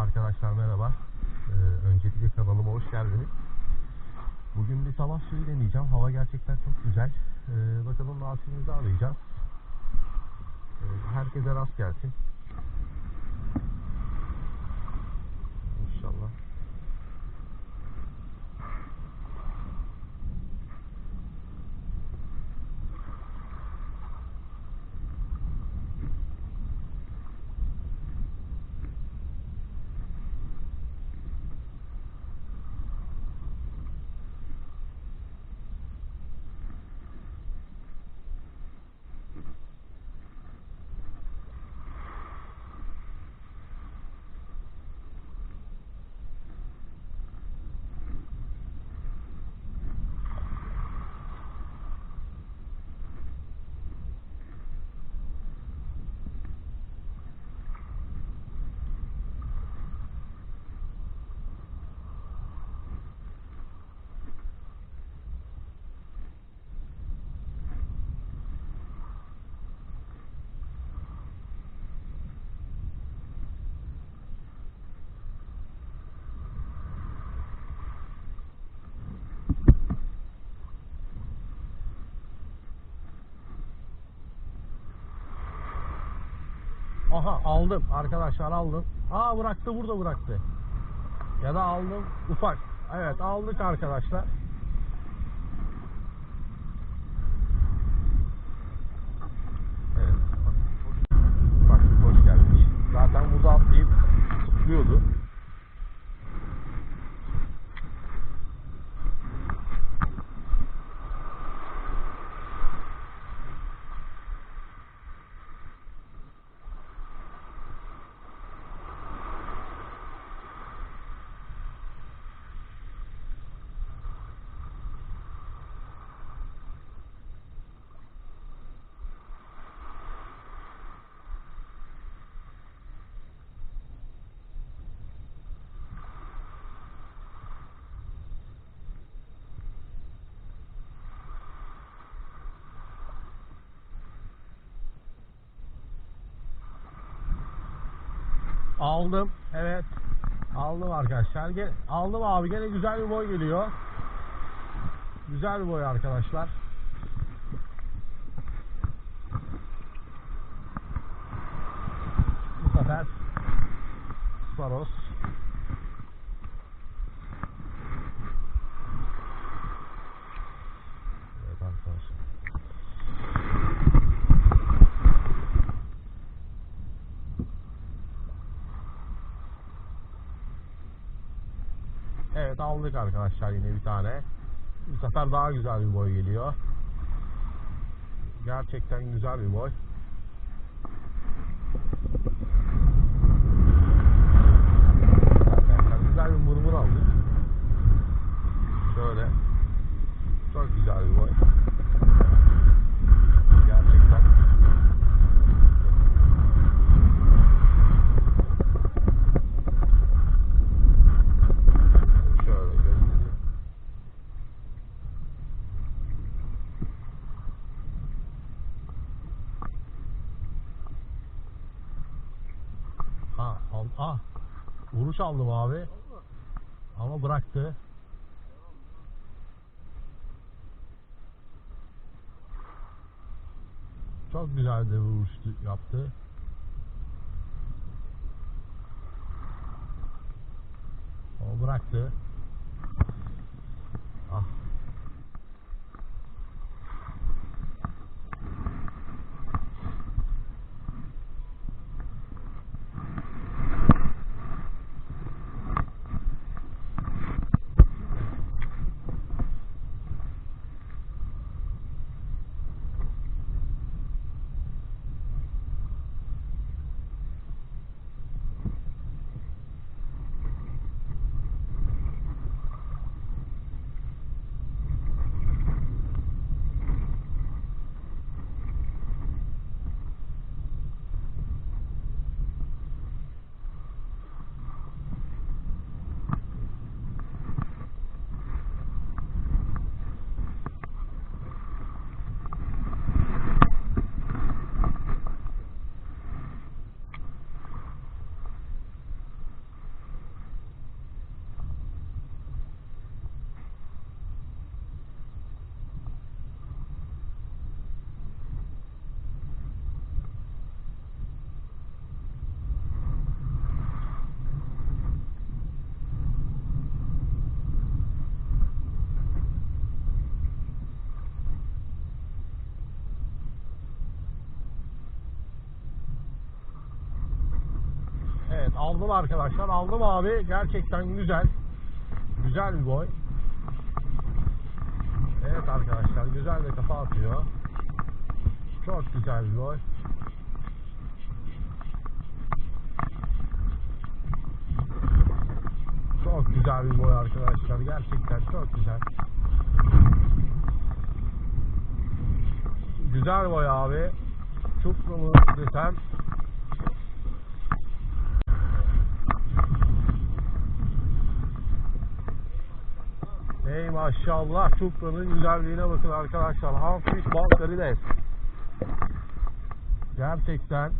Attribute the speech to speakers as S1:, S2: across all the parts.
S1: Arkadaşlar merhaba. Ee, öncelikle kanalıma hoş geldiniz. Bugün bir sabah suyu deneyeceğim. Hava gerçekten çok güzel. Ee, bakalım nasibimizi arayacağız. Ee, herkese rast gelsin. Aha aldım arkadaşlar aldım. Aa bıraktı burada bıraktı. Ya da aldım ufak. Evet aldık arkadaşlar. Evet. Bak hoş gelmiş. Zaten burada atlayıp zıplıyordu. Aldım. Evet. Aldım arkadaşlar. Aldım abi. Gene güzel bir boy geliyor. Güzel bir boy arkadaşlar. Bu sefer Sparos. Evet arkadaşlar. Evet aldık arkadaşlar yine bir tane. Bu sefer daha güzel bir boy geliyor. Gerçekten güzel bir boy. Arkadaşlar güzel bir mırmır aldık. Şöyle. Çok güzel bir boy. Gerçekten. Şöyle göstereyim. Ha, al, ah. Vuruş aldım abi. Ama bıraktı. Çok güzel de vuruş yaptı. Ama bıraktı. Ah. Evet aldım arkadaşlar. Aldım abi. Gerçekten güzel. Güzel bir boy. Evet arkadaşlar güzel bir kafa atıyor. Çok güzel bir boy. Çok güzel bir boy arkadaşlar. Gerçekten çok güzel. Güzel boy abi. Çupralı desen. Ey maşallah Çupra'nın güzelliğine bakın arkadaşlar. Hamfiş bal karides. Gerçekten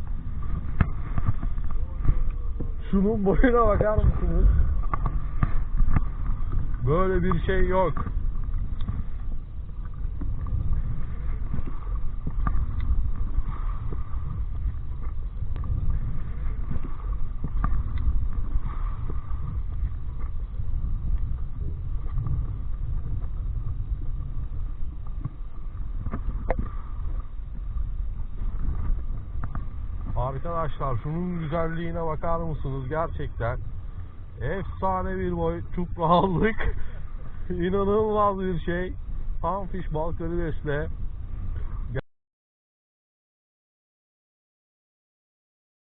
S1: şunun boyuna bakar mısınız? Böyle bir şey yok. Arkadaşlar şunun güzelliğine bakar mısınız gerçekten? Efsane bir boy çupra aldık. İnanılmaz bir şey. Panfiş bal karidesle